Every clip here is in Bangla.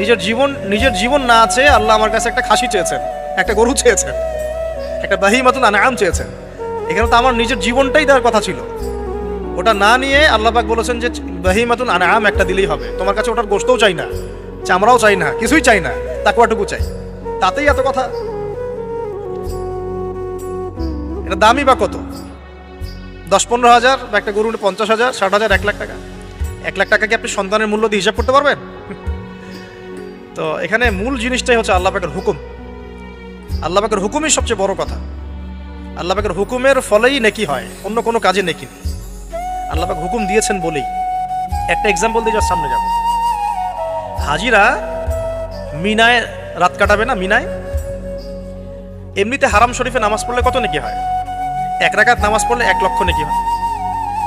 নিজের জীবন নিজের জীবন না আছে আল্লাহ আমার কাছে একটা খাসি চেয়েছেন, একটা গরু চেয়েছেন, একটা বাহি মতন আনাম চেয়েছেন। এখানে তো আমার নিজের জীবনটাই দেওয়ার কথা ছিল। ওটা না নিয়ে আল্লাহ পাক বলেছেন যে বাহি মতন আনাম একটা দিলেই হবে। তোমার কাছে ওটার গোস্তও চাই না, চামড়াও চাই না, কিছুই চাই না তাকুয়াটুকু চাই। তাতেই এত কথা। এটা দামই বা কত? দশ পনেরো হাজার বা একটা গরু পঞ্চাশ হাজার, ষাট হাজার, এক লাখ টাকা। এক লাখ টাকা কি আপনি সন্তানের মূল্য দিয়ে হিসাব করতে পারবেন? তো এখানে মূল জিনিসটাই হচ্ছে আল্লাহ পাকের হুকুম। আল্লাহ পাকের হুকুমই সবচেয়ে বড় কথা। আল্লাহ পাকের হুকুমের ফলেই নেকি হয়, অন্য কোনো কাজে নেকি নেই। আল্লাহ হুকুম দিয়েছেন বলেই। একটা এক্সাম্পল দিয়ে যার সামনে যাব। হাজিরা মিনায় রাত কাটাবে না, মিনায়? এমনিতে হারাম শরীফে নামাজ পড়লে কত নেকি হয়? এক রাকাত নামাজ পড়লে এক লক্ষ নেকি হয়।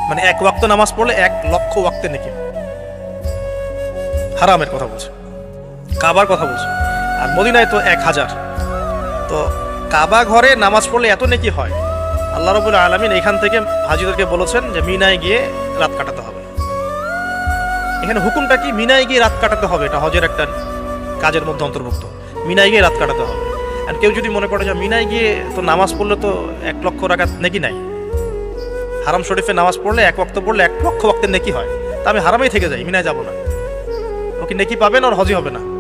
মানে এক ওয়াক্ত নামাজ পড়লে এক লক্ষ ওয়াক্তে নেকি। হারামের কথা বলছে। কাবার কথা বলছে। আর মদিনায় তো এক হাজার। তো কাবা ঘরে নামাজ পড়লে এত নেকি হয়? আল্লাহ রবুল আলমিন এখান থেকে হাজিদেরকে বলেছেন যে মিনায় গিয়ে রাত কাটাতে হবে। এখানে হুকুমটা কি? মিনায় গিয়ে রাত কাটাতে হবে? এটা হজের একটা কাজের মধ্যে অন্তর্ভুক্ত। মিনায় গিয়ে রাত কাটাতে হবে। আর কেউ যদি মনে করে যে মিনায় গিয়ে তো নামাজ পড়লে তো এক লক্ষ রাখাত নেকি নাই। হারাম শরীফে নামাজ পড়লে এক ওয়াক্ত পড়লে এক লক্ষ ওয়াক্তের নেকি হয়। তা আমি হারামেই থেকে যাই, মিনায় যাব না। ও কি নেকি পাবেন আর হজি হবে না?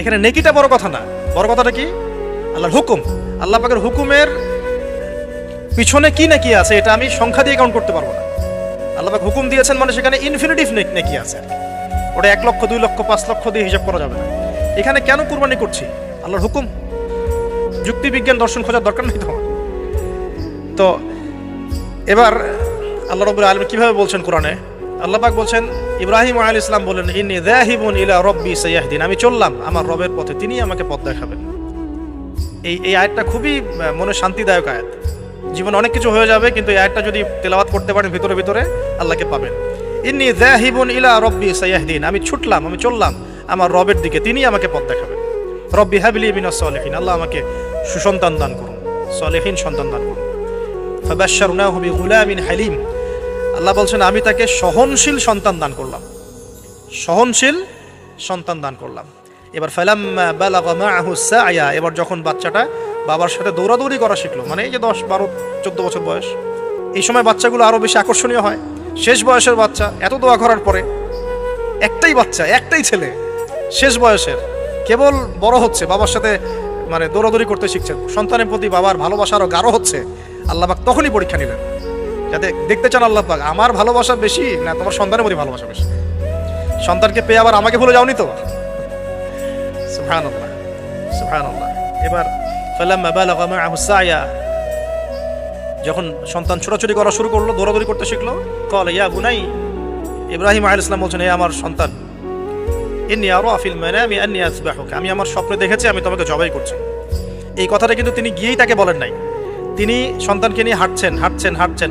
এখানে নেকিটা বড় কথা না। বড় কথাটা কি? আল্লাহর হুকুম। আল্লাহ পাকের হুকুমের পিছনে কি নাকি আছে, এটা আমি সংখ্যা দিয়ে কাউন্ট করতে পারব না। আল্লাহ পাক হুকুম দিয়েছেন মানে সেখানে ইনফিনিটিভ নাকি আছে। ওটা এক লক্ষ, দুই লক্ষ, পাঁচ লক্ষ দিয়ে হিসাব করা যাবে না। এখানে কেন কুরবানি করছি? আল্লাহর হুকুম? যুক্তি বিজ্ঞান দর্শন খোঁজার দরকার নেই তোমার তো, এবার আল্লাহ রবুল আলম কীভাবে বলছেন কোরআনে? আল্লাহ পাক বলছেন ইব্রাহিম আল ইসলাম বলেন ইন্নি দাহিবুন ইলা রব্বি সাইয়াহদিন। আমি চললাম, আমার রবের পথে তিনি আমাকে পথ দেখাবেন। এই এই আয়াতটা খুবই মনে শান্তিদায়ক আয়াত। জীবনে অনেক কিছু হয়ে যাবে, কিন্তু এই আয়াতটা যদি তেলাওয়াত করতে পারেন, ভিতরে ভিতরে আল্লাহকে পাবেন। ইন্নি দাহিবুন ইলা রব্বি সাইয়াহদিন। আমি ছুটলাম, আমি চললাম, আমার রবের দিকে তিনি আমাকে পথ দেখাবেন। রব্বি হাবিলি মিনাস সলেহিন, আল্লাহ আমাকে সুসন্তান দান করুন, সলেহিন সন্তান দান করুন। ফাবাশশারনাহু বিগুলামিন হালিম। আল্লাহ বলছেন, আমি তাকে সহনশীল সন্তান দান করলাম। সহনশীল সন্তান দান করলাম। এবার মাআহু সায়া এবার যখন বাচ্চাটা বাবার সাথে দৌড়াদৌড়ি করা শিখলো মানে এই যে দশ, বারো, চোদ্দ বছর বয়স, এই সময় বাচ্চাগুলো আরও বেশি আকর্ষণীয় হয়। শেষ বয়সের বাচ্চা, এত দোয়া করার পরে একটাই বাচ্চা, একটাই ছেলে, শেষ বয়সের, কেবল বড় হচ্ছে, বাবার সাথে মানে দৌড়াদৌড়ি করতে শিখছে। সন্তানের প্রতি বাবার ভালোবাসা আরও গাঢ় হচ্ছে। আল্লাহ পাক তখনই পরীক্ষা নিলেন। যাতে দেখতে চান আল্লাহ পাক, আমার ভালোবাসা বেশি? না, তোমার সন্তানের প্রতি ভালোবাসা বেশি। সন্তানকে পেয়ে আবার আমাকে ভুলে যাওনি তো? সুবহানাল্লাহ সুবহানাল্লাহ। এবার ফালাম্মা বালাগা মাআহু সায়া, যখন সন্তান ছোটাছুটি করা শুরু করল, দৌড়াদৌড়ি করতে শিখলো কল ইয়া বুনাই, ইব্রাহিম আলাইহিস সালাম বলছেন আমার সন্তান, ইন্নি আরও আফিল মানামি আন্নি আসবাহুকা, আমি আমার স্বপ্নে দেখেছি, আমি তোমাকে জবাই করছি। এই কথাটা কিন্তু তিনি গিয়েই তাকে বলেন নাই। তিনি সন্তানকে নিয়ে হাঁটছেন হাঁটছেন হাঁটছেন।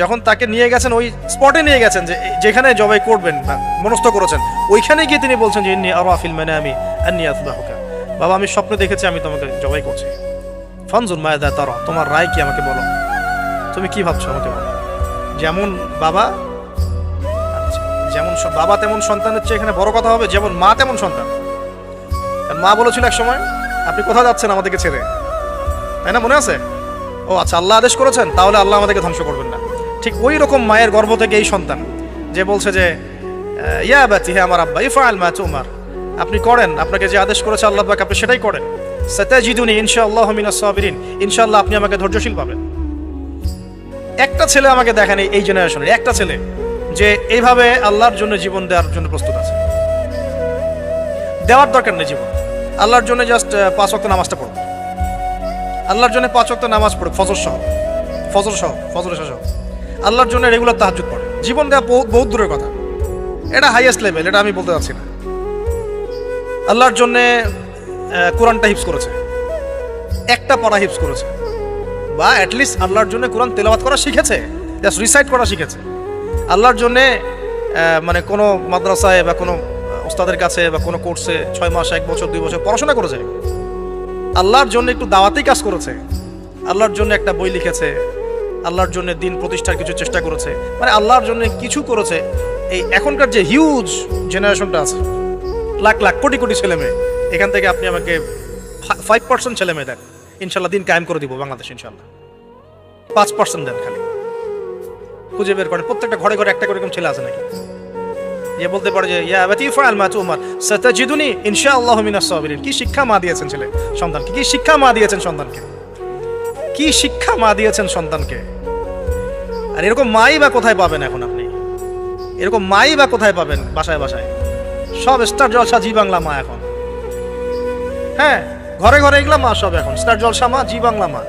যখন তাকে নিয়ে গেছেন ওই স্পটে নিয়ে গেছেন যে যেখানে জবাই করবেন বা মনস্থ করেছেন ওইখানে গিয়ে তিনি বলছেন যে ইন্নি আরও আফিল মানে আমি আন্নি আসবাহুকা বাবা আমি স্বপ্ন দেখেছি আমি তোমাকে জবাই করছি। ফানজুর মায়াদা তারা তোমার রায় কি আমাকে বলো? তুমি কি ভাবছ আমাকে বলো? যেমন বাবা আচ্ছা, যেমন বাবা তেমন সন্তানের চেয়ে এখানে বড় কথা হবে যেমন মা তেমন সন্তান। মা বলেছিল এক সময় আপনি কোথায় যাচ্ছেন আমাদেরকে ছেড়ে? তাই না মনে আছে? ও আচ্ছা আল্লাহ আদেশ করেছেন তাহলে আল্লাহ আমাদেরকে ধ্বংস করবেন না। ঠিক ওই রকম মায়ের গর্ভ থেকে এই সন্তান, যে বলছে যে ইয়া বাতি হে আমার আব্বা ইফা আল মা তোমার। আপনি করেন, আপনাকে যে আদেশ করেছে আল্লাহ আপনি সেটাই করেন। সাতাজিদুনি ইনশাআল্লাহ মিনাস সাবিরিন, ইনশাআল্লাহ আপনি আমাকে ধৈর্যশীল পাবেন। একটা ছেলে আমাকে দেখেন, এই- জেনারেশনের একটা ছেলে, যে এইভাবে আল্লাহর জন্য জীবন দেওয়ার জন্য প্রস্তুত আছে। দেওয়ার দরকার নেই জীবন। আল্লাহর জন্য জাস্ট পাঁচ ওয়াক্ত নামাজটা পড়ুক আল্লাহর জন্য পাঁচ ওয়াক্ত নামাজ পড়ুক, ফজর সহ ফজর সহ ফজর সহ। আল্লাহর জন্য রেগুলার তাহাজুদ পড়ে। জীবন দেওয়া বহুত বহুত দূরের কথা। এটা হাইয়েস্ট লেভেল এটা আমি বলতে চাচ্ছি না। আল্লাহর জন্যে কোরআনটা হিপস করেছে। একটা পড়া হিপস করেছে। বা অ্যাটলিস্ট আল্লাহর জন্য কোরআন তেলাওয়াত করা শিখেছে। জাস্ট রিসাইট করা শিখেছে। আল্লাহর জন্যে মানে কোনো মাদ্রাসায় বা কোনো ওস্তাদের কাছে বা কোনো কোর্সে ছয় মাস, এক বছর, দুই বছর পড়াশোনা করেছে। আল্লাহর জন্য একটু দাওয়াতেই কাজ করেছে। আল্লাহর জন্য একটা বই লিখেছে। আল্লাহর জন্য দিন প্রতিষ্ঠার কিছু চেষ্টা করেছে। মানে আল্লাহর জন্য কিছু করেছে। এই এখনকার যে হিউজ জেনারেশনটা আছে, লাখ লাখ কোটি কোটি ছেলে মেয়ে, এখান থেকে আপনি আমাকে ফাইভ পার্সেন্ট ছেলে মেয়ে দেন। ইনশাল্লাহ দিন কায়েম করে দিব বাংলাদেশ ইনশাল্লাহ। পাঁচ পার্সেন্ট দেন খালি। খুঁজে বের করেন। প্রত্যেকটা ঘরে ঘরে একটা করে এরকম ছেলে আছে নাকি? যে বলতে পারে যে, ইয়া আবাতি ফাআল মা তুমার, সাতাজিদুনি ইনশাআল্লাহু মিনাস সাবিরিন। কি শিক্ষা মা দিয়েছেন ছেলে সন্তানকে? কি শিক্ষা মা দিয়েছেন সন্তানকে? কি শিক্ষা মা দিয়েছেন সন্তানকে? আর এরকম মাই বা কোথায় পাবেন এখন আপনি? এরকম মাই বা কোথায় পাবেন বাসায় বাসায়? সব স্টার জলসা জি বাংলা মা এখন। হ্যাঁ ঘরে ঘরে এগুলা মা সব এখন। স্টার জলসা মা, জি বাংলা মা।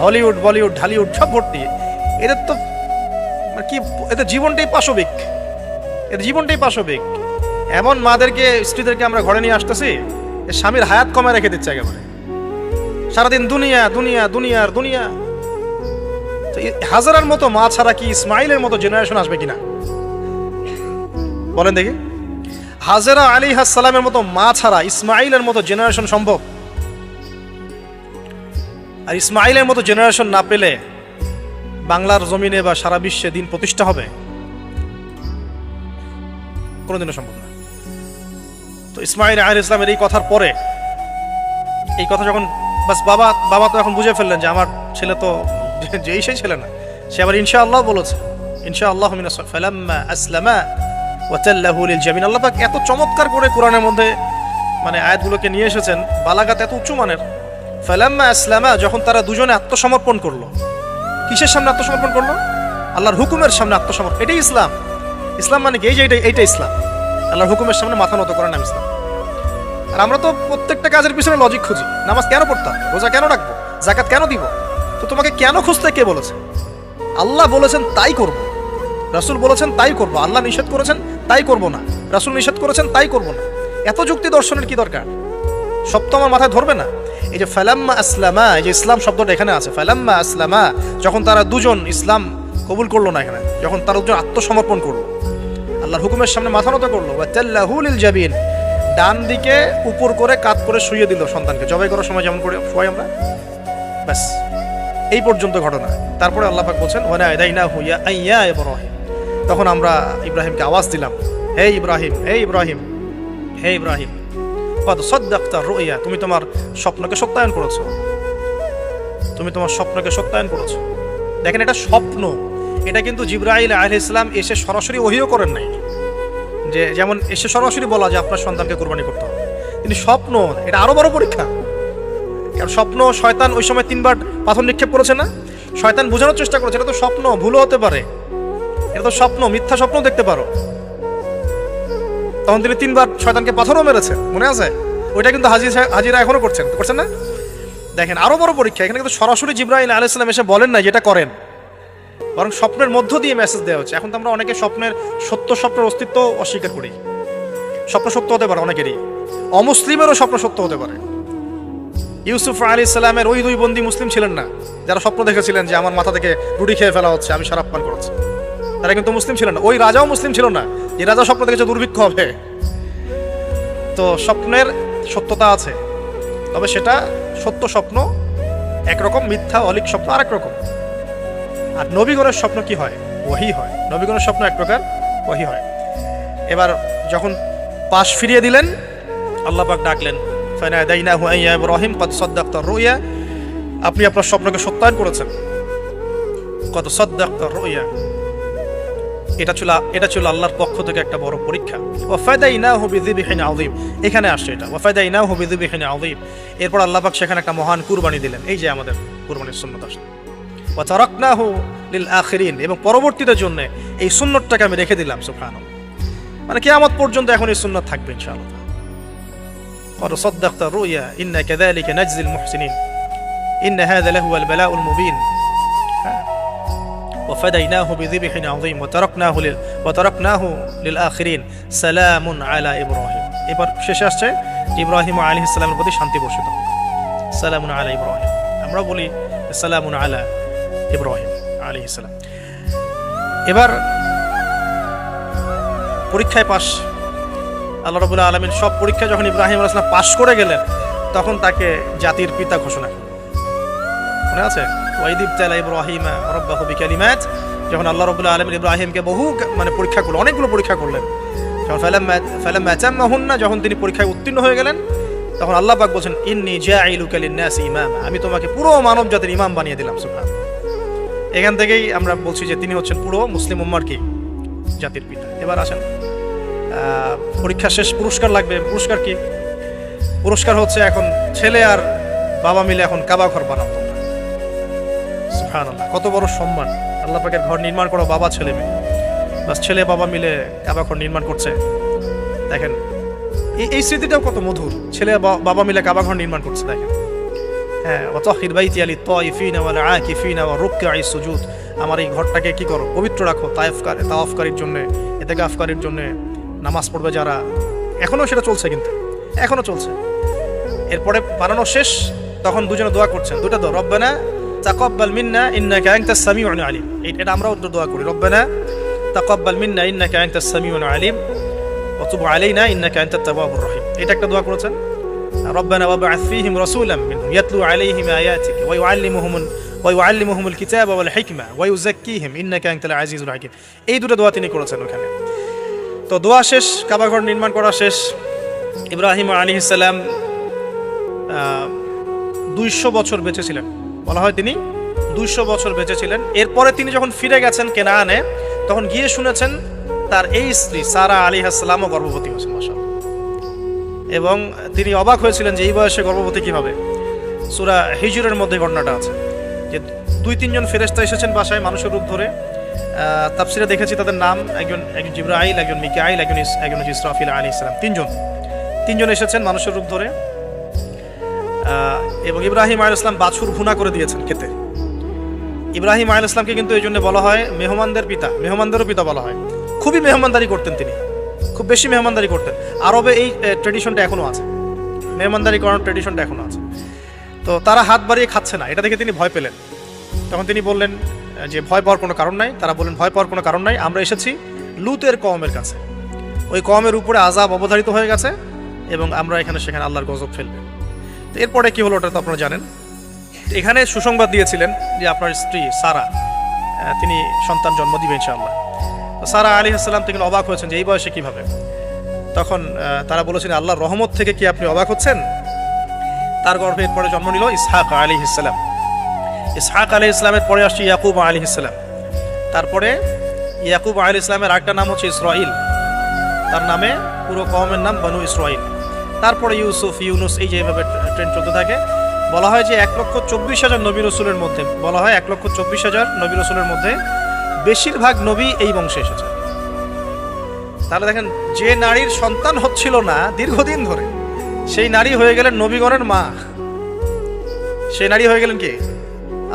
হলিউড, বলিউড, ঢালিউড, সব ভর্তি। এদের তো মানে কি এদের জীবনটাই পাশবিক। এদের জীবনটাই পাশবিক। এমন মাদেরকে, স্ত্রীদেরকে আমরা ঘরে নিয়ে আসতেছি স্বামীর হায়াত কমে রেখে দিচ্ছে একেবারে। সারাদিন দুনিয়া দুনিয়া, দুনিয়ার দুনিয়া। তো হাজারার মতো মা ছাড়া কি ইসমাইলের মতো জেনারেশন আসবে কিনা? বলেন দেখি। হাজেরা আলী সালামের মতো মা ছাড়া ইসমাইলের মতো জেনারেশন সম্ভব? আর ইসমাইলের মতো জেনারেশন না পেলে বাংলার জমিনে বা সারা বিশ্বে দিন প্রতিষ্ঠা হবে? কোনোদিনও সম্ভব না। তো ইসমাইল আহ ইসলামের এই কথার পরে, এই কথা যখন বাস বাবা বাবা তো এখন বুঝে ফেললেন যে আমার ছেলে তো যেই সেই ছেলে না। সে আবার ইনশা আল্লাহ বলেছে ইনশা আল্লাহ ফালাম্মা আসলামা ওয়াতাল্লাহু জামিন। আল্লাহ পাক এত চমৎকার করে কোরআনের মধ্যে মানে আয়াতগুলোকে নিয়ে এসেছেন, বালাগাত এত উচ্চ মানের। ফালাম্মা আসলামা যখন তারা দুজনে আত্মসমর্পণ করল। কিসের সামনে আত্মসমর্পণ করল? আল্লাহর হুকুমের সামনে আত্মসমর্পণ। এটাই ইসলাম। ইসলাম মানে কি? এই যে এইটা এইটা ইসলাম। আল্লাহর হুকুমের সামনে মাথা নত করার নাম ইসলাম। আর আমরা তো প্রত্যেকটা কাজের পিছনে লজিক খুঁজি। নামাজ কেন পড়তাম? রোজা কেন রাখব? জাকাত কেন দিব? তো তোমাকে কেন খুঁজতে কে বলেছে? আল্লাহ বলেছেন, তাই করব। রাসূল বলেছেন, তাই করব। আল্লাহ নিষেধ করেছেন, তাই করব না। রাসূল নিষেধ করেছেন, তাই করব না। এত যুক্তি দর্শনের কি দরকার? সব তো আমার মাথায় ধরবে না? এই যে ফালাম্মা আসলামা, এই যে ইসলাম শব্দটা এখানে আছে, ফালাম্মা আসলামা, যখন তারা দুজন ইসলাম কবুল করল না এখানে, যখন তারা দুজন আত্মসমর্পণ করল, আল্লাহর হুকুমের সামনে মাথা নত করল ওয়াতাল্লাহুল জাবিন ডান দিকে উপর করে কাত করে শুয়ে দিল সন্তানকে। জবাই করার সময় যেমন করে, শোয়াই আমরা। ব্যাস। এই পর্যন্ত ঘটনা। তারপরে আল্লাহ পাক বলছেন ওয়ানা আদাইনা হুইয়া আইয়া ইব্রাহিম। তখন আমরা ইব্রাহিমকে আওয়াজ দিলাম, হে ইব্রাহিম হে ইব্রাহিম হে ইব্রাহিম কত সদ্দাক্তা তুমি তোমার স্বপ্নকে সত্যায়ন করেছ। তুমি তোমার স্বপ্নকে সত্যায়ন করেছ। দেখেন এটা স্বপ্ন। এটা কিন্তু জিব্রাইল আলহ ইসলাম এসে সরাসরি ওহিও করেন নাই। যে যেমন এসে সরাসরি বলা যে আপনার সন্তানকে কোরবানি করতে হবে। কিন্তু স্বপ্ন, এটা আরও বড় পরীক্ষা। স্বপ্ন শয়তান ওই সময় তিনবার পাথর নিক্ষেপ করেছে না? শয়তান বোঝানোর চেষ্টা করেছে, এটা তো স্বপ্ন, ভুলও হতে পারে। এটা তো স্বপ্ন, মিথ্যা স্বপ্ন দেখতে পারো। তখন তিনি তিনবার শয়তানকে পাথরও মেরেছে, মনে আছে? ওইটা কিন্তু হাজির হাজিরা এখনও করছেন করছেন না? দেখেন, আরও বড় পরীক্ষা, এখানে কিন্তু সরাসরি জিব্রাহিল আলাইসালাম এসে বলেন না যেটা করেন। বরং স্বপ্নের মধ্য দিয়ে মেসেজ দেওয়া হচ্ছে। এখন তো আমরা অনেকে স্বপ্নের, সত্য স্বপ্নের অস্তিত্ব অস্বীকার করি। স্বপ্ন সত্য হতে পারে অনেকেরই। অমুসলিমেরও স্বপ্ন সত্য হতে পারে। ইউসুফ আলী ইসলামের ওই দুই বন্দী মুসলিম ছিলেন না। যারা স্বপ্ন দেখেছিলেন যে আমার মাথা থেকে রুটি খেয়ে ফেলা হচ্ছে, আমি সারাপ পান করেছি। তারা কিন্তু মুসলিম ছিলেন না। ওই রাজাও মুসলিম ছিল না। যে রাজা স্বপ্ন দেখেছে দুর্ভিক্ষ হবে। তো স্বপ্নের সত্যতা আছে। তবে সেটা সত্য স্বপ্ন, একরকম মিথ্যা, অলিক স্বপ্ন আরেক রকম। আর নবীগণের স্বপ্ন কি হয়? ওহি হয়। নবীগণের স্বপ্ন এক প্রকার ওহি হয়। এবার যখন পাশ ফিরিয়ে দিলেন, আল্লাহ পাক ডাকলেন ফানাদাইনাহু আইয়া ইব্রাহিম কদ সাদ্দাকতা রুইয়া আপনি আপনার স্বপ্নকে সত্যায়ন করেছেন। কত সাদ্দাকতা রুইয়া এটা ছিল এটা ছিল আল্লাহর পক্ষ থেকে একটা বড় পরীক্ষা। ওয়াফায়দা ইনা হবিদিবিহিন আউদিম এখানে আসছে এটা। ওয়াফায়দা ইনা হবিদিবিহিন আউদিম এরপর আল্লাহ পাক সেখানে একটা মহান কুরবানি দিলেন। এই যে আমাদের কুরবানির সুন্নত আসলে ওয়াতারাকনাহু লিল আখিরিন এবং পরবর্তীদের জন্য এই সুন্নতটাকে আমি রেখে দিলাম, সুবহানাল্লাহ। মানে কিয়ামত পর্যন্ত এখন এই সুন্নত থাকবে, ইনশাআল্লাহ। قد صدقت الرؤيا إنا كذلك نجزي المحسنين إن هذا لهو البلاء المبين وفديناه بذبح عظيم وتركناه لل... وتركناه للآخرين سلام على إبراهيم এবার শেষে আসছে যে ইব্রাহিম আলী ইসলামের প্রতি শান্তি বর্ষিত সালামুন আলা ইব্রাহিম আমরা বলি সালামুন আলা ইব্রাহিম আলী ইসলাম এবার পরীক্ষায় পাশ আল্লাহ রবুল্লাহ আলমিন সব পরীক্ষা যখন ইব্রাহিম আলাইসলাম পাশ করে গেলেন, তখন তাকে জাতির পিতা ঘোষণা মনে আছে? ওয়াইদিব তালা ইব্রাহিম রব্বাহু বিকালিমাত, যখন আল্লাহ রবুল্লাহ আলমিন ইব্রাহিমকে বহু মানে পরীক্ষা করলেন, অনেকগুলো পরীক্ষা করলেন। যখন ফেলাম ফেলাম না যখন তিনি পরীক্ষায় উত্তীর্ণ হয়ে গেলেন, তখন আল্লাহ পাক বলছেন, ইন্নি জাইলুকা লিন্নাসি ইমাম। আমি তোমাকে পুরো মানব জাতির ইমাম বানিয়ে দিলাম, সুবহান। এখান থেকেই আমরা বলছি যে তিনি হচ্ছেন পুরো মুসলিম উম্মার কি? জাতির পিতা। এবার আসেন। পরীক্ষা শেষ, পুরস্কার লাগবে। পুরস্কার কি? পুরস্কার হচ্ছে এখন ছেলে আর বাবা মিলে এখন কাবা ঘর বানাও তোমরা। কত বড় সম্মান। আল্লাহ পাকের ঘর নির্মাণ করো, বাবা, ছেলে, মেয়ে। বাস ছেলে, বাবা মিলে কাবা ঘর নির্মাণ করছে। দেখেন, এই স্মৃতিটাও কত মধুর। ছেলে বাবা মিলে কাবা ঘর নির্মাণ করছে, দেখেন। হ্যাঁ রুকআই সুজুদ। আমার এই ঘরটাকে কি করো? পবিত্র রাখো তায়েফকার তাওয়াফকারীর জন্য, এতেকাফকারীর জন্য। নামাজ পড়বে যারা। এখনও সেটা চলছে কিন্তু। এখনও চলছে। এরপরে বানানো শেষ, তখন দুজনে দোয়া করছেন। দুটা দো রব্বেনা তাকব্বাল মিন্না ইন্নাকা আনতাস সামিউন আলিম। এটা আমরা উত্তর দোয়া করি। রব্বেনা তাকব্বাল মিন্না ইন্নাকা আনতাস সামিউন আলিম। ওয়া আলাইনা ইন্নাকা আনতাত তাওয়াবুর রহিম। এটা একটা দোয়া করেছেন। রব্বানা ওয়াবআথ ফীহিম রাসূলান মিনহু ইয়াতলু আলাইহিম আয়াতিক। ওয়া ইউআল্লিমুহুম, ওয়া ইউআল্লিমুহুমুল কিতাবা ওয়াল হিকমা। ওয়া ইউযাক্কিহিম। ইন্নাকা আল আজিজুল হাকিম। এই দুটো দোয়া তিনি করেছেন ওখানে। তো দোয়া শেষ, কাবাঘর নির্মাণ করা শেষ। ইব্রাহিম আলী ইসাল্লাম দুইশো বছর বেঁচে ছিলেন। বলা হয় তিনি দুইশো বছর বেঁচে ছিলেন। এরপরে তিনি যখন ফিরে গেছেন কেনানে, তখন গিয়ে শুনেছেন তার এই স্ত্রী সারা আলী হাসলামও গর্ভবতী হয়েছেন মাসাল এবং তিনি অবাক হয়েছিলেন যে এই বয়সে গর্ভবতী কীভাবে। সুরা হিজুরের মধ্যে ঘটনাটা আছে যে দুই তিনজন ফেরেস্তা এসেছেন বাসায় মানুষের রূপ ধরে। তাফসিরে দেখেছি তাদের নাম, একজন একজন জিব্রাইল, একজন মিকাইল, একজন একজন হচ্ছে ইসরাফিল আলী ইসলাম তিনজন। তিনজন এসেছেন মানুষের রূপ ধরে। এবং ইব্রাহিম আল ইসলাম বাছুর ভুনা করে দিয়েছেন খেতে। ইব্রাহিম আল ইসলামকে কিন্তু এই জন্য বলা হয় মেহমানদের পিতা, মেহমানদেরও পিতা বলা হয়। খুবই মেহমানদারি করতেন তিনি। খুব বেশি মেহমানদারি করতেন। আরবে এই ট্রেডিশনটা এখনও আছে। মেহমানদারি করার ট্রেডিশনটা এখনও আছে। তো তারা হাত বাড়িয়ে খাচ্ছে না। এটা দেখে তিনি ভয় পেলেন। তখন তিনি বললেন যে ভয় পাওয়ার কোনো কারণ নাই, তারা বললেন, ভয় পাওয়ার কোনো কারণ নাই, আমরা এসেছি লুতের কওমের কাছে। ওই কওমের উপরে আজাব অবধারিত হয়ে গেছে এবং আমরা এখানে সেখানে আল্লাহর গজব ফেলবে। তো এরপরে কি হলো ওটা তো আপনারা জানেন। এখানে সুসংবাদ দিয়েছিলেন যে আপনার স্ত্রী সারা তিনি সন্তান জন্ম দিবে ইনশাআল্লাহ। সারা আলী আসসালাম তিনি অবাক হয়েছেন যে এই বয়সে কীভাবে। তখন তারা বলেছেন, আল্লাহর রহমত থেকে কি আপনি অবাক হচ্ছেন? তার গর্ভে এরপরে জন্ম নিল ইসহাক আলী ইসলাম ইসহাক আলী ইসলামের পরে আসছে ইয়াকুব আলী ইসলাম তারপরে ইয়াকুব আলী ইসলামের আরেকটা নাম হচ্ছে ইসরাইল তার নামে পুরো কওমের নাম বনু ইসরাইল তারপরে ইউসুফ, ইউনুস এই যেভাবে ট্রেন চলতে থাকে। বলা হয় যে এক লক্ষ চব্বিশ হাজার নবী রসুলের মধ্যে, বলা হয় এক লক্ষ চব্বিশ হাজার নবী রসুলের মধ্যে বেশিরভাগ নবী এই বংশে এসেছে। তাহলে দেখেন, যে নারীর সন্তান হচ্ছিল না দীর্ঘদিন ধরে, সেই নারী হয়ে গেলেন নবীগণের মা। সেই নারী হয়ে গেলেন কি?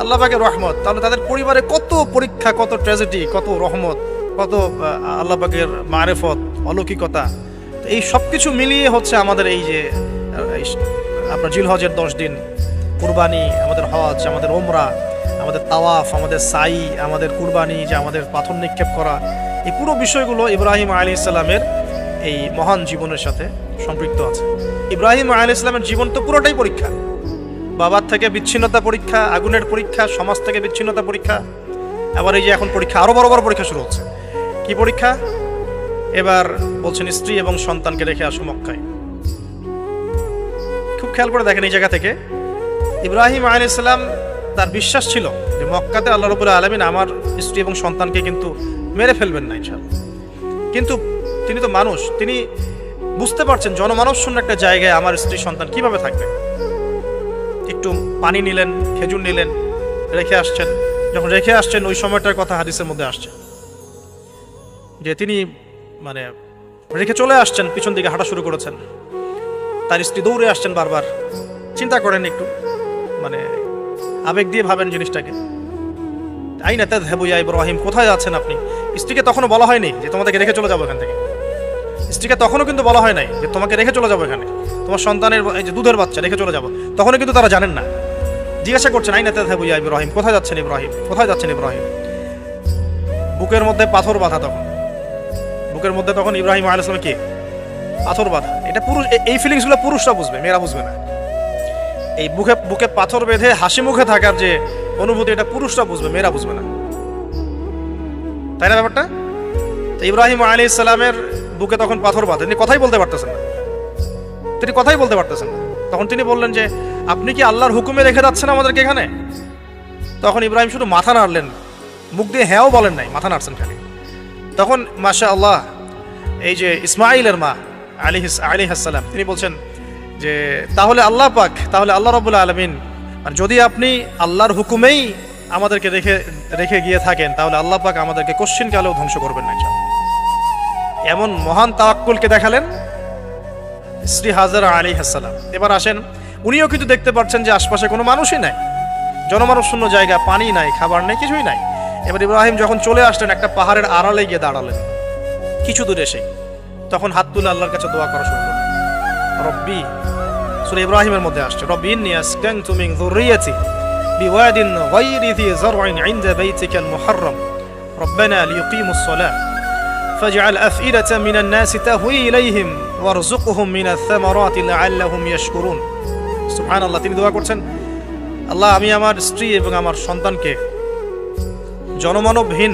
আল্লাহ পাকের রহমত। তাহলে তাদের পরিবারে কত পরীক্ষা, কত ট্র্যাজেডি কত রহমত, কত আল্লাহ পাকের মারেফত, অলৌকিকতা। এই সব কিছু মিলিয়ে হচ্ছে আমাদের এই যে আপনার জিল হজের দশ দিন। কুরবানি, আমাদের হজ, আমাদের ওমরা, আমাদের তাওয়াফ, আমাদের সাই, আমাদের কুরবানি, যে আমাদের পাথর নিক্ষেপ করা। এই পুরো বিষয়গুলো ইব্রাহিম আলী ইসলামের এই মহান জীবনের সাথে সম্পৃক্ত আছে। ইব্রাহিম আলী ইসলামের জীবন তো পুরোটাই পরীক্ষা। বাবার থেকে বিচ্ছিন্নতা পরীক্ষা, আগুনের পরীক্ষা, সমাজ থেকে বিচ্ছিন্নতা পরীক্ষা, আবার এই যে এখন পরীক্ষা, আরও বড় বড় পরীক্ষা শুরু হচ্ছে। কি পরীক্ষা? এবার বলছেন স্ত্রী এবং সন্তানকে রেখে আসো মক্কায়। খুব খেয়াল করে দেখেন এই জায়গা থেকে। ইব্রাহিম আলাইসাল্লাম তার বিশ্বাস ছিল যে মক্কাতে আল্লাহ রবুল্লা আলমিন আমার স্ত্রী এবং সন্তানকে কিন্তু মেরে ফেলবেন না ইনশাল্লাহ কিন্তু তিনি তো মানুষ, তিনি বুঝতে পারছেন জনমানব শূন্য একটা জায়গায় আমার স্ত্রী সন্তান কীভাবে থাকবে? পানি নিলেন, খেজুর নিলেন, রেখে আসছেন। যখন রেখে আসছেন, ওই সময়টার কথা হাদিসের মধ্যে আসছে। যে তিনি মানে রেখে চলে আসছেন, পিছন দিকে হাঁটা শুরু করেছেন। তার স্ত্রী দৌড়ে আসছেন বারবার। চিন্তা করেন একটু মানে আবেগ দিয়ে ভাবেন জিনিসটাকে। আইনা তেদ হেবুয়া ইব্রাহিম, কোথায় যাচ্ছেন আপনি? স্ত্রীকে তখনও বলা হয়নি যে তোমাদেরকে রেখে চলে যাব এখান থেকে। স্ত্রীকে তখনও কিন্তু বলা হয় নাই যে তোমাকে রেখে চলে যাব এখানে। তোমার সন্তানের, এই যে দুধের বাচ্চা, রেখে চলে যাব। তখনও কিন্তু তারা জানেন না। জিজ্ঞাসা করছেন, আইনা তেদ হেবুয়া ইব্রাহিম? কোথায় যাচ্ছেন ইব্রাহিম? কোথায় যাচ্ছেন ইব্রাহিম? বুকের মধ্যে পাথর বাঁধা তখন। বুকের মধ্যে তখন ইব্রাহিম আলাইসলামে কে? পাথর বাঁধা। এটা পুরুষ এই ফিলিংসগুলো পুরুষরা বুঝবে, মেয়েরা বুঝবে না। এই বুকে বুকে পাথর বেঁধে হাসি মুখে থাকার যে অনুভূতি, এটা পুরুষরা বুঝবে, মেয়েরা বুঝবে না। তাই না ব্যাপারটা? তো ইব্রাহিম আলী ইসলামের বুকে তখন পাথর বাঁধে। তিনি কথাই বলতে পারতেছেন না। তিনি কথাই বলতে পারতেছেন না। তখন তিনি বললেন যে, আপনি কি আল্লাহর হুকুমে রেখে যাচ্ছেন আমাদেরকে এখানে? তখন ইব্রাহিম শুধু মাথা নাড়লেন, মুখ দিয়ে হ্যাঁও বলেন নাই, মাথা নাড়ছেন খালি। তখন মাশা আল্লাহ এই যে ইসমাইলের মা আলী আলি হাসালাম তিনি বলছেন যে, তাহলে আল্লাহ পাক, তাহলে আল্লাহ রবুল্লা আলমিন, আর যদি আপনি আল্লাহর হুকুমেই আমাদেরকে রেখে রেখে গিয়ে থাকেন, তাহলে আল্লাহ পাক আমাদেরকে কোশ্চিন কালেও ধ্বংস করবেন না এমন মহান তাওয়াক্কুলকে দেখালেন শ্রী হাজার আলী হাসালাম এবার আসেন উনিও কিন্তু দেখতে পাচ্ছেন যে আশপাশে কোনো মানুষই নাই জনমানব শূন্য জায়গা পানি নাই খাবার নেই কিছুই নাই এবার ইব্রাহিম যখন চলে আসলেন একটা পাহাড়ের আড়ালে গিয়ে দাঁড়ালেন কিছু দূরে এসে তখন হাত তুলে আল্লাহর কাছে দোয়া করা শুরু করলেন রব্বি সূরা ইব্রাহিমের মধ্যে আসছে রব্বি ইন্নী আসকানতু মিন যুররিয়াতি বিওয়াদিন গায়রি ذي زرع عند بيتك المحرم ربنا ليقيموا الصلاة فاجعل أفئدة من الناس تهوي إليهم ওয়ারজুকহুম মিনাস সামারাতি লাআল্লাহুম ইয়াশকুরুন সুবহানাল্লাহ, তিনি দোয়া করছেন, আল্লাহ, আমি আমার স্ত্রী এবং আমার সন্তানকে জনমানবহীন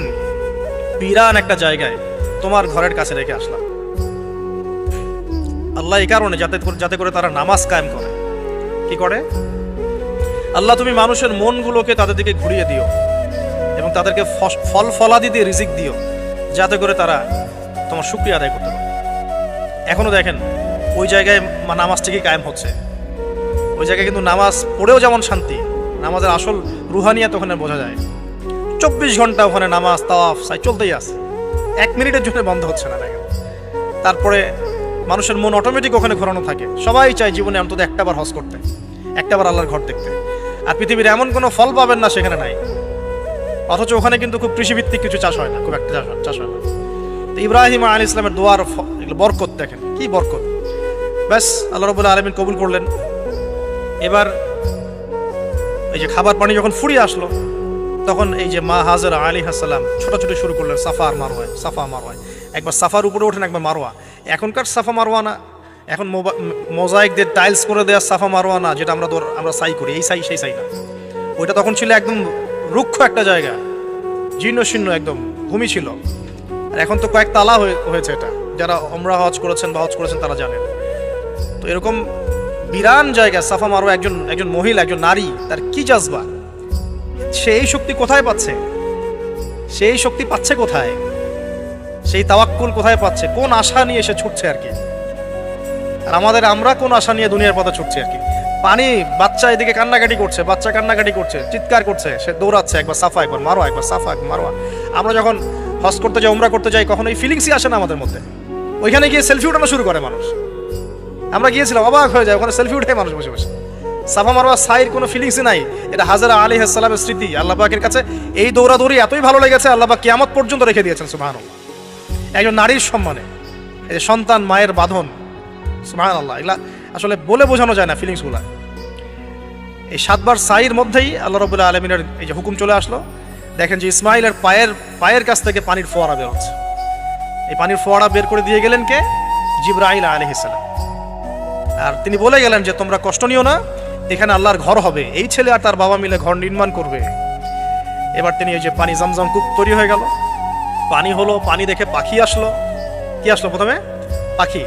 বিরান একটা জায়গায় তোমার ঘরের কাছে রেখে আসলাম। আল্লাহ এই কারণে যাতে যাতে করে তারা নামাজ কায়েম করে। কি করে? আল্লাহ, তুমি মানুষের মনগুলোকে তাদের দিকে ঘুরিয়ে দিও এবং তাদেরকে ফল ফলাদি দিয়ে রিজিক দিও, যাতে করে তারা তোমার শুক্রিয়া আদায় করতে পারে এখনও দেখেন, ওই জায়গায় নামাজ ঠিকই কায়েম হচ্ছে। ওই জায়গায় কিন্তু নামাজ পড়েও যেমন শান্তি, নামাজের আসল রুহানিয়াত ওখানে বোঝা যায়। চব্বিশ ঘণ্টা ওখানে নামাজ, তাওয়াফ, সাই চলতেই আছে। এক মিনিটের জন্য বন্ধ হচ্ছে না, দেখেন। তারপরে মানুষের মন অটোমেটিক ওখানে ঘোরানো থাকে। সবাই চায় জীবনে অন্তত একটাবার হজ করতে একটাবার আল্লাহর ঘর দেখতে। আর পৃথিবীর এমন কোনো ফল পাবেন না সেখানে নাই। অথচ ওখানে কিন্তু খুব কৃষিভিত্তিক কিছু চাষ হয় না, খুব একটা চাষ হয় না। তো ইব্রাহিম আলী ইসলামের দোয়ার বরকত দেখেন, কি বরকত? ব্যাস, আল্লাহ রবুল্লা আলমিন কবুল করলেন। এবার এই যে খাবার পানি যখন ফুরিয়ে আসলো, তখন এই যে মা হাজার আলী হাসালাম ছোটাছুটি শুরু করলেন, সাফা আর মারোয়ায় সাফা মারোয়ায় একবার সাফার উপরে ওঠেন, একবার মারোয়া এখনকার সাফা মারোয়া না, এখন মোজাইক দিয়ে টাইলস করে দেওয়া সাফা মারোয়া না, যেটা আমরা আমরা সাই করি, এই সাই, সেই সাই না। ওইটা তখন ছিল একদম রুক্ষ একটা জায়গা জীর্ণ শীর্ণ একদম, ভূমি ছিল। আর এখন তো কয়েক তালা হয়ে- হয়েছে এটা। যারা অমরা হজ করেছেন বা হজ করেছেন তারা জানেন। তো এরকম বিরান জায়গা সাফা মারোয়া একজন একজন মহিলা, একজন নারী, তার কি জাজবা? সে এই শক্তি কোথায় পাচ্ছে? সেই শক্তি পাচ্ছে কোথায়? সেই তাওয়াক্কুল কোথায় পাচ্ছে? কোন আশা নিয়ে সে ছুটছে আর কি? আর আমাদের আমরা কোন আশা নিয়ে দুনিয়ার পথে ছুটছি আর কি? পানি বাচ্চা এদিকে কান্নাকাটি করছে, বাচ্চা কান্নাকাটি করছে, চিৎকার করছে, সে দৌড়াচ্ছে একবার সাফা, একবার মারোয়া, একবার সাফা, একবার মারোয়া। আমরা যখন হজ করতে যাই, উমরা করতে যাই, কখনো এই ফিলিংসই আসে না আমাদের মধ্যে। ওইখানে গিয়ে সেলফি উঠানো শুরু করে মানুষ। আমরা গিয়েছিলাম, অবাক হয়ে যায় ওখানে সেলফি উঠে মানুষ বসে বসে। সাফা মারোয়া সাইর কোনো ফিলিংসই নাই। এটা হাজারা আলী হাসালামের স্মৃতি, আল্লাহ পাকের কাছে এই দৌড়াদৌড়ি এতই ভালো লেগেছে, আল্লাহ পাক কিয়ামত পর্যন্ত রেখে দিয়েছেন, সুবহানাল্লাহ। একজন নারীর সম্মানে, এই যে সন্তান, মায়ের বাঁধন সুবহান আল্লাহ এগুলা আসলে বলে বোঝানো যায় না ফিলিংসগুলা এই সাতবার সাইর মধ্যেই আল্লাহ রবুল্লাহ আলমিনের এই যে হুকুম চলে আসলো দেখেন যে ইসমাইলের পায়ের পায়ের কাছ থেকে পানির ফোয়ারা বের হচ্ছে। এই পানির ফোয়ারা বের করে দিয়ে গেলেন কে? জিব্রাইল আলহিসাল্লাম আর তিনি বলে গেলেন যে, তোমরা কষ্ট নিও না, এখানে আল্লাহর ঘর হবে। এই ছেলে আর তার বাবা মিলে ঘর নির্মাণ করবে। এবার তিনি ওই যে পানি জমজম কূপ তৈরি হয়ে গেল। পানি হলো, পানি দেখে পাখি আসলো। কি আসলো প্রথমে? পাখি।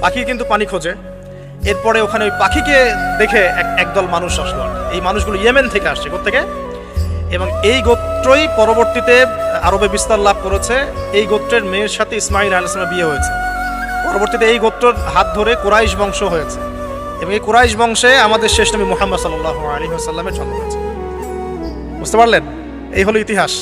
পাখি কিন্তু পানি খোঁজে। এরপরে ওখানে ওই পাখিকে দেখে এক- একদল মানুষ আসলো। এই মানুষগুলো ইয়েমেন থেকে আসছে। থেকে এবং এই গোত্রই পরবর্তীতে আরবে বিস্তার লাভ করেছে। এই গোত্রের মেয়ের সাথে ইসমাইল আলাইসলামের বিয়ে হয়েছে। পরবর্তীতে এই গোত্রর হাত ধরে কুরাইশ বংশ হয়েছে এবং এই কুরাইশ বংশে আমাদের শেষ নবী মোহাম্মদ সাল্লাহ আলী আসাল্লামের জন্ম হয়েছে। বুঝতে পারলেন? এই হলো ইতিহাস।